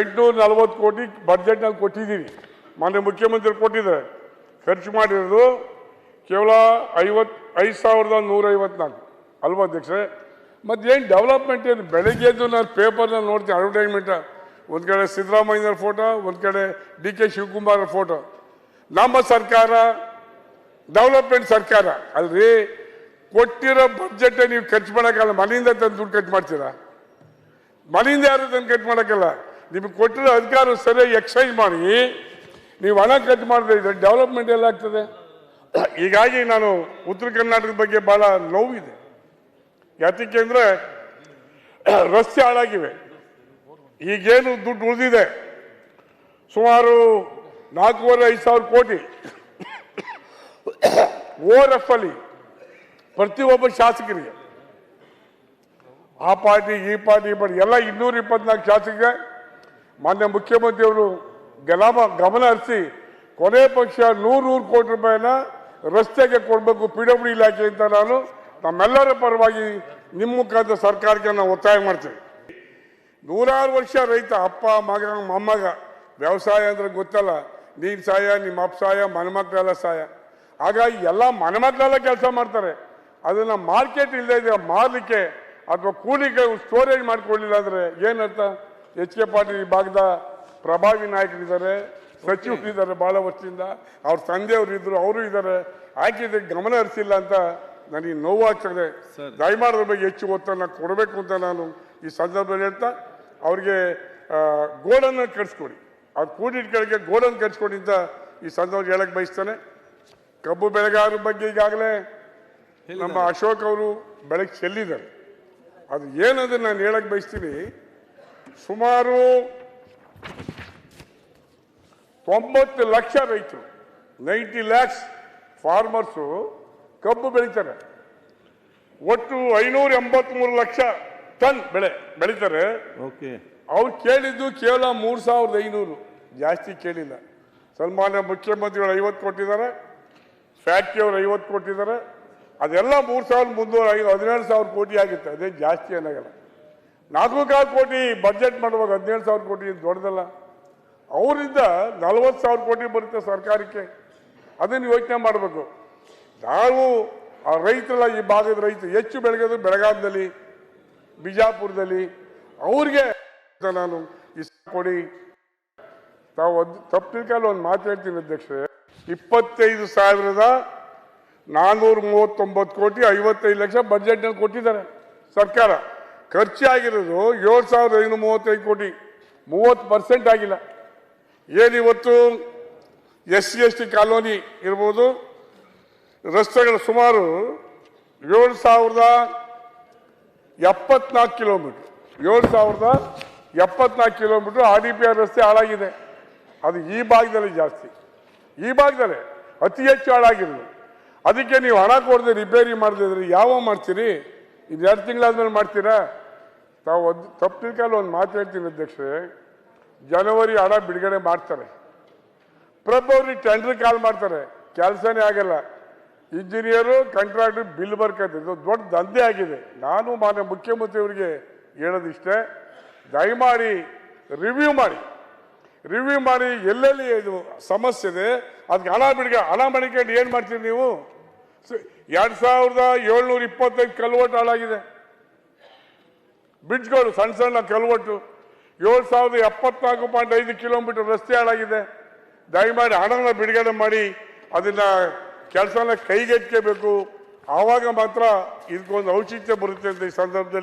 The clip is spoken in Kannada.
ಎಂಟುನೂರ ನಲವತ್ತು ಕೋಟಿ ಬಡ್ಜೆಟ್ನಲ್ಲಿ ಕೊಟ್ಟಿದ್ದೀವಿ ಮಾನ್ಯ ಮುಖ್ಯಮಂತ್ರಿ ಕೊಟ್ಟಿದ್ದಾರೆ. ಖರ್ಚು ಮಾಡಿರೋದು ಕೇವಲ ಐವತ್ತು ಐದು ಸಾವಿರದ ನೂರ ಐವತ್ನಾಲ್ಕು ಅಲ್ವಾ ಅಧ್ಯಕ್ಷರೇ? ಮತ್ತೇನು ಡೆವಲಪ್ಮೆಂಟ್ ಏನು? ಬೆಳಗ್ಗೆ ಎದ್ದು ನಾನು ಪೇಪರ್ನಲ್ಲಿ ನೋಡ್ತೀನಿ ಅಡ್ವರ್ಟೈಸ್ಮೆಂಟ್ ಒಂದು ಕಡೆ ಸಿದ್ದರಾಮಯ್ಯನವ್ರ ಫೋಟೋ ಒಂದು ಕಡೆ ಡಿ ಕೆ ಶಿವಕುಮಾರ್ ಫೋಟೋ ನಮ್ಮ ಸರ್ಕಾರ ಡೆವಲಪ್ಮೆಂಟ್ ಸರ್ಕಾರ, ಅಲ್ರಿ? ಕೊಟ್ಟಿರೋ ಬಡ್ಜೆಟ್ ನೀವು ಖರ್ಚು ಮಾಡೋಕ್ಕಲ್ಲ ಮನೆಯಿಂದ ತಂದು ದುಡ್ಡು ಖರ್ಚು ಮಾಡ್ತೀರಾ? ಮನೆಯಿಂದ ಯಾರು ತಂದು ಖರ್ಚು ಮಾಡೋಕ್ಕಲ್ಲ ನಿಮಗೆ ಕೊಟ್ಟಿರೋ ಅಧಿಕಾರ ಸರಿಯಾಗಿ ಎಕ್ಸೈಸ್ ಮಾಡಿ, ನೀವು ಹಣ ಖರ್ಚು ಮಾಡಿದ್ರೆ ಇದು ಡೆವಲಪ್ಮೆಂಟ್ ಎಲ್ಲ ಆಗ್ತದೆ ಹೀಗಾಗಿ ನಾನು ಉತ್ತರ ಕರ್ನಾಟಕದ ಬಗ್ಗೆ ಭಾಳ ನೋವಿದೆ. ಯಾತಕ್ಕೆ ಅಂದರೆ, ರಸ್ತೆ ಹಾಳಾಗಿವೆ. ಈಗೇನು ದುಡ್ಡು ಉಳಿದಿದೆ. ಸುಮಾರು ನಾಲ್ಕೂವರೆ, ಐದು ಸಾವಿರ ಕೋಟಿ. ಓ ಎಫ್ ಅಲ್ಲಿ ಪ್ರತಿಯೊಬ್ಬ ಶಾಸಕರಿಗೆ, ಆ ಪಾರ್ಟಿ, ಈ ಪಾರ್ಟಿ ಈ ಪಾರ್ಟಿ, ಎಲ್ಲ ಇನ್ನೂರ ಇಪ್ಪತ್ನಾಲ್ಕು ಶಾಸಕರಿಗೆ ಮಾನ್ಯ ಮುಖ್ಯಮಂತ್ರಿಯವರು ಗಲಾಮ ಗಮನ ಹರಿಸಿ, ಕೊನೆ ಪಕ್ಷ ನೂರು ನೂರು ಕೋಟಿ ರೂಪಾಯಿನ ರಸ್ತೆಗೆ ಕೊಡಬೇಕು ಪಿ ಡಬ್ಲ್ಯೂ ಇಲಾಖೆ ಅಂತ ನಾನು ನಮ್ಮೆಲ್ಲರ ಪರವಾಗಿ ನಿಮ್ಮ ಮುಖಾಂತರ ಸರ್ಕಾರಕ್ಕೆ ನಾವು ಒತ್ತಾಯ ಮಾಡ್ತೀವಿ ನೂರಾರು ವರ್ಷ ರೈತ ಅಪ್ಪ, ಮಗ, ಮೊಮ್ಮಗ, ವ್ಯವಸಾಯ ಅಂದ್ರೆ ಗೊತ್ತಲ್ಲ, ನೀನ್ ಸಹಾಯ ನಿಮ್ಮ ಅಪ್ಪ ಸಹಾಯ ಮನೆಮಕ್ಕಳೆಲ್ಲ ಸಹಾಯ ಹಾಗಾಗಿ ಎಲ್ಲ ಮನೆಮಕ್ಕಳೆಲ್ಲ ಕೆಲಸ ಮಾಡ್ತಾರೆ. ಅದನ್ನ ಮಾರ್ಕೆಟ್ ಇಲ್ಲದೆ ಇದೆ ಮಾರಲಿಕ್ಕೆ ಅಥವಾ ಕೂಲಿಗೆ ಸ್ಟೋರೇಜ್ ಮಾಡ್ಕೊಳ್ಳಿಲ್ಲ ಅಂದ್ರೆ ಏನರ್ಥ? ಎಚ್ ಕೆ ಪಾಟೀಲ್ ಈ ಭಾಗದ ಪ್ರಭಾವಿ ನಾಯಕರಿದ್ದಾರೆ ಸಚಿವರು ಇದ್ದಾರೆ ಬಹಳ ವರ್ಷದಿಂದ. ಅವ್ರ ತಂದೆಯವರು ಇದ್ರು ಅವರು ಇದ್ದಾರೆ. ಆಕೆ ಗಮನ ಹರಿಸಿಲ್ಲ ಅಂತ ನನಗೆ ನೋವಾಗ್ತದೆ ದಯಮಾಡಿ ಅದ್ರ ಬಗ್ಗೆ ಹೆಚ್ಚು ಒತ್ತನ್ನು ಕೊಡಬೇಕು ಅಂತ ನಾನು ಈ ಸಂದರ್ಭದಲ್ಲಿ ಹೇಳ್ತಾ ಅವ್ರಿಗೆ ಗೋಡನ್ನು ಕಟ್ಸ್ಕೊಡಿ ಆ ಕೆಳಗೆ ಗೋಡನ್ನು ಕಟ್ಸ್ಕೊಡಿ ಅಂತ ಈ ಸಂದರ್ಭದಲ್ಲಿ ಹೇಳಕ್ಕೆ ಬಯಸ್ತಾನೆ. ಕಬ್ಬು ಬೆಳೆಗಾರರ ಬಗ್ಗೆ ಈಗಾಗಲೇ ನಮ್ಮ ಅಶೋಕ್ ಅವರು ಬೆಳಗ್ಗೆ ಚೆಲ್ಲಿದ್ದಾರೆ. ಅದು ಏನಂದ್ರೆ ನಾನು ಹೇಳಕ್ಕೆ ಬಯಸ್ತೀನಿ ಸುಮಾರು ತೊಂಬತ್ತು ಲಕ್ಷ ರೈತರು ನೈಂಟಿ ಲ್ಯಾಕ್ಸ್ ಫಾರ್ಮರ್ಸು ಕಬ್ಬು ಬೆಳೀತಾರೆ. ಒಟ್ಟು ಐನೂರ ಎಂಬತ್ಮೂರು ಲಕ್ಷ ಟನ್ ಬೆಳೆ ಬೆಳೀತಾರೆ. ಓಕೆ. ಅವ್ರು ಕೇಳಿದ್ದು ಕೇವಲ ಮೂರು ಸಾವಿರದ ಐನೂರು. ಜಾಸ್ತಿ ಕೇಳಿಲ್ಲ. ಸನ್ಮಾನ್ಯ ಮುಖ್ಯಮಂತ್ರಿಗಳು ಐವತ್ತು ಕೊಟ್ಟಿದ್ದಾರೆ ಫ್ಯಾಕ್ಟ್ರಿಯವರು ಐವತ್ತು ಕೊಟ್ಟಿದ್ದಾರೆ. ಅದೆಲ್ಲ ಮೂರು ಸಾವಿರದ ಮುನ್ನೂರ ಐದು ಹದಿನೇಳು ಸಾವಿರ ಕೋಟಿ ಆಗುತ್ತೆ. ಅದೇ ಜಾಸ್ತಿ ಏನಾಗಲ್ಲ ನಾಲ್ಕು ಕೋಟಿ ಬಜೆಟ್ ಮಾಡುವಾಗ ಹದಿನೇಳು ಸಾವಿರ ಕೋಟಿ ಇದು ದೊಡ್ಡದಲ್ಲ. ಅವರಿಂದ ನಲವತ್ತು ಸಾವಿರ ಕೋಟಿ ಬರುತ್ತೆ ಸರ್ಕಾರಕ್ಕೆ. ಅದನ್ನು ಯೋಚನೆ ಮಾಡಬೇಕು. ನಾವು ಆ ರೈತರೆಲ್ಲ ಈ ಭಾಗದ ರೈತರು, ಹೆಚ್ಚು ಬೆಳಗೋದು ಬೆಳಗಾವಿನಲ್ಲಿ ಬಿಜಾಪುರದಲ್ಲಿ. ಅವ್ರಿಗೆ ನಾನು ಸ- ಕೊಡಿ. ತಾವು ಒಂದು ತಪ್ಪು ತಿಳ್ಕಲ್ಲ ಒಂದು ಮಾತು ಹೇಳ್ತೀನಿ ಅಧ್ಯಕ್ಷರೇ. ಇಪ್ಪತ್ತೈದು ಸಾವಿರದ ನಾನ್ನೂರ ಮೂವತ್ತೊಂಬತ್ತು ಕೋಟಿ ಐವತ್ತೈದು ಲಕ್ಷ ಬಜೆಟ್ನಲ್ಲಿ ಕೊಟ್ಟಿದ್ದಾರೆ ಸರ್ಕಾರ. ಖರ್ಚಾಗಿರೋದು ಏಳು ಸಾವಿರದ ಐನೂರ ಮೂವತ್ತೈದು ಕೋಟಿ. ಮೂವತ್ತು ಪರ್ಸೆಂಟ್ ಆಗಿಲ್ಲ. ಏನಿವತ್ತು S C S T colony ಇರ್ಬೋದು, ರಸ್ತೆಗಳು ಸುಮಾರು ಏಳು ಸಾವಿರದ ಎಪ್ಪತ್ನಾಲ್ಕು ಕಿಲೋಮೀಟ್ರ್. ಏಳು ಸಾವಿರದ ಎಪ್ಪತ್ನಾಲ್ಕು kilometre R D P R ರಸ್ತೆ ಹಾಳಾಗಿದೆ. ಅದು ಈ ಭಾಗದಲ್ಲಿ ಜಾಸ್ತಿ. ಈ ಭಾಗದಲ್ಲಿ ಅತಿ ಹೆಚ್ಚು ಹಾಳಾಗಿರೋದು. ಅದಕ್ಕೆ ನೀವು ಹಣ ಕೊಡದೆ ರಿಪೇರಿ ಮಾಡದಿದ್ರೆ ಯಾವ ಮಾಡ್ತೀರಿ? ಇದು ಎರಡು ತಿಂಗಳಾದ್ಮೇಲೆ ಮಾಡ್ತೀರಾ? ತಾವು ಒಂದು ತಪ್ಪಿಕಲ್ಲಿ ಒಂದು ಮಾತು ಹೇಳ್ತೀನಿ ಅಧ್ಯಕ್ಷರೇ. ಜನವರಿ ಹಣ ಬಿಡುಗಡೆ ಮಾಡ್ತಾರೆ. ಫೆಬ್ರವರಿ ಟೆಂಡರ್ ಕಾಲ್ ಮಾಡ್ತಾರೆ. ಕೆಲಸನೇ ಆಗಲ್ಲ. ಇಂಜಿನಿಯರು ಕಾಂಟ್ರಾಕ್ಟರ್ ಬಿಲ್ ಬರ್ಕತ್ತೆ. ಇದು ದೊಡ್ಡ ದಂಧೆ ಆಗಿದೆ. ನಾನು ಮಾನ್ಯ ಮುಖ್ಯಮಂತ್ರಿಯವರಿಗೆ ಹೇಳೋದಿಷ್ಟೇ, ದಯಮಾಡಿ ರಿವ್ಯೂ ಮಾಡಿ. ರಿವ್ಯೂ ಮಾಡಿ ಎಲ್ಲೆಲ್ಲಿ ಇದು ಸಮಸ್ಯೆ ಇದೆ, ಅದಕ್ಕೆ ಹಣ ಬಿಡುಗಡೆ ಹಣ ಮಡಿಕೊಂಡು ಏನು ಮಾಡ್ತೀರಿ ನೀವು? ಎರಡ್ ಸಾವಿರದ ಏಳ್ನೂರ ಇಪ್ಪತ್ತೈದು ಕಲ್ವೋಟ್ ಹಾಳಾಗಿದೆ. ಬ್ರಿಡ್ಜ್ಗಳು ಸಣ್ಣ ಸಣ್ಣ ಕಲ್ವಟ್ಟು ಏಳು ಸಾವಿರದ ಎಪ್ಪತ್ನಾಲ್ಕು ಪಾಯಿಂಟ್ ಐದು ಕಿಲೋಮೀಟರ್ ರಸ್ತೆ ಹಾಳಾಗಿದೆ. ದಯಮಾಡಿ ಹಣನ ಬಿಡುಗಡೆ ಮಾಡಿ, ಅದನ್ನ ಕೆಲಸನ ಕೈಗೆಟ್ಕೋಬೇಕು ಆವಾಗ ಮಾತ್ರ ಇದಕ್ಕೊಂದು ಔಚಿತ್ಯ ಬರುತ್ತೆ ಅಂತ ಈ ಸಂದರ್ಭದಲ್ಲಿ